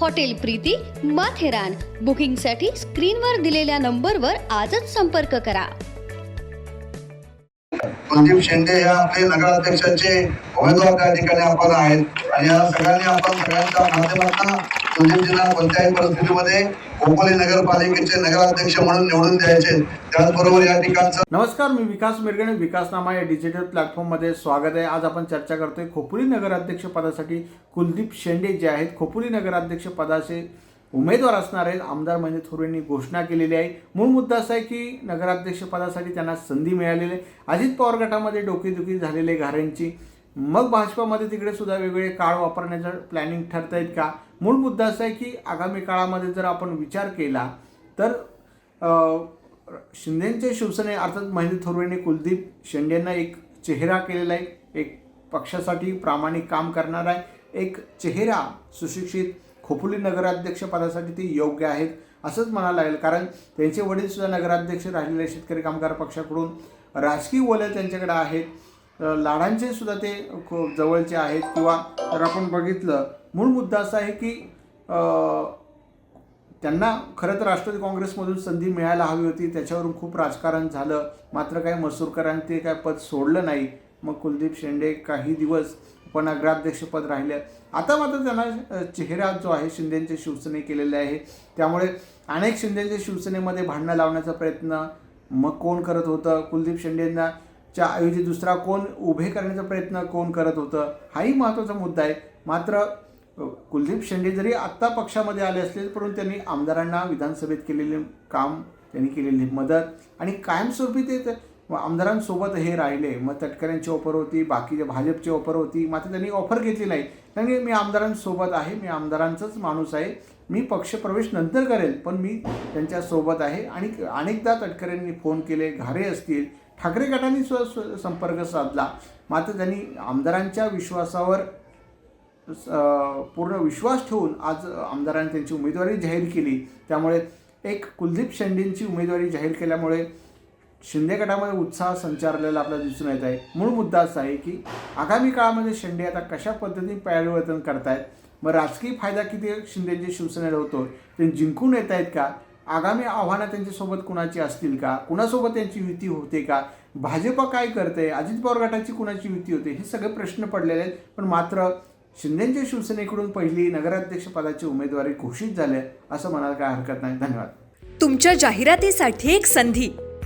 hotel Preeti Matheran. बुकिंगसाठी स्क्रीनवर दिलेल्या नंबरवर आजच संपर्क करा. कुलदीप शेंडे हे आपले नगराध्यक्षाचे उमेदवार त्या ठिकाणी आपण आहेत. आणि या सगळ्यांनी आपण सगळ्यांच्या माध्यमातून कुलदीपजींना कोणत्याही परिस्थितीमध्ये खोपोली नगरपालिकेचे नगराध्यक्ष म्हणून निवडून द्यायचे. त्याचबरोबर या ठिकाणचं नमस्कार मी विकास मिरगणे विकासनामा या डिजिटल प्लॅटफॉर्ममध्ये स्वागत आहे. आज आपण चर्चा करतोय खोपोली नगराध्यक्ष पदासाठी कुलदीप शेंडे जे आहेत. खोपोली नगराध्यक्ष पदाचे उमेदवार असणार आहेत. आमदार थोर थोरेंनी घोषणा केलेली आहे. मूळ मुद्दा असा आहे की नगराध्यक्षपदासाठी त्यांना संधी मिळालेली आहे. अजित पवार गटामध्ये डोकेदुखी झालेले घाऱ्यांची मग भाजपामध्ये तिकडे सुद्धा वेगवेगळे काळ वापरण्याचं प्लॅनिंग ठरत आहेत का? मूळ मुद्दा असा आहे की आगामी काळामध्ये जर आपण विचार केला तर अं, शिंदेचे शिवसेने अर्थात महेंद्र थोरवेने कुलदीप शेंडेंना एक चेहरा केलेला आहे. एक पक्षासाठी प्रामाणिक काम करणारा आहे. एक चेहरा सुशिक्षित खोपोली नगराध्यक्ष पदासाठी ते योग्य आहेत असंच म्हणायला लागेल. कारण त्यांचे वडीलसुद्धा नगराध्यक्ष राहिलेले शेतकरी कामगार पक्षाकडून. राजकीय वलय त्यांच्याकडे आहेत. लाडांचे सुद्धा ते खूप जवळचे आहेत. किंवा तर आपण बघितलं मूळ मुद्दा असा आहे की त्यांना खरं तर राष्ट्रवादी काँग्रेसमधून संधी मिळायला हवी होती. त्याच्यावरून खूप राजकारण झालं. मात्र काय मसूरकरांनी ते काय पद सोडलं नाही. मग कुलदीप शेंडे काही दिवस पण नगराध्यक्षपद राहिले. आता मात्र त्यांना चेहरा जो आहे शिंदेचे शिवसेने केलेले आहे. त्यामुळे अनेक शिंदेंच्या शिवसेनेमध्ये भांडणं लावण्याचा प्रयत्न मग कोण करत होतं? कुलदीप शिंदेंना च्या ऐवजी दुसरा कोण उभे करण्याचा प्रयत्न कोण करत होतं? हाही महत्त्वाचा मुद्दा आहे. मात्र कुलदीप शेंडे जरी आत्ता पक्षामध्ये आले असले परंतु त्यांनी आमदारांना विधानसभेत केलेले काम त्यांनी केलेली मदत आणि कायमस्वरूपी ते मग आमदारांसोबत हे राहिले. मग तटकऱ्यांची ऑफर होती बाकीच्या भाजपची ऑफर होती मात्र त्यांनी ऑफर घेतली नाही. त्यांनी मी आमदारांसोबत आहे मी आमदारांचाच माणूस आहे. मी पक्षप्रवेश नंतर करेल पण मी त्यांच्यासोबत आहे. आणि अनेकदा तटकऱ्यांनी फोन केले घारे असतील. ठाकरे गटांनी सुद्धा संपर्क साधला. मात्र त्यांनी आमदारांच्या विश्वासावर पूर्ण विश्वास ठेवून आज आमदारांनी त्यांची उमेदवारी जाहीर केली. त्यामुळे एक कुलदीप शेंडेंची उमेदवारी जाहीर केल्यामुळे शिंदे गटामध्ये उत्साह संचारलेला आपल्याला दिसून येत आहे. मूळ मुद्दा असा आहे की आगामी काळामध्ये शिंदे आता कशा पद्धतीने परिवर्तन करतायत मग राजकीय फायदा किती शिंदेच्या शिवसेनेला होतो? ते जिंकून येत आहेत का? आगामी आव्हानं त्यांच्यासोबत कुणाची असतील का? कुणासोबत त्यांची युती होते का? भाजपा काय करते अजित पवार गटाची कुणाची युती होते? हे सगळे प्रश्न पडलेले आहेत. पण मात्र शिंदेच्या शिवसेनेकडून पहिली नगराध्यक्षपदाची उमेदवारी घोषित झाली असं म्हणायला काय हरकत नाही. धन्यवाद. तुमच्या जाहिरातीसाठी एक संधी.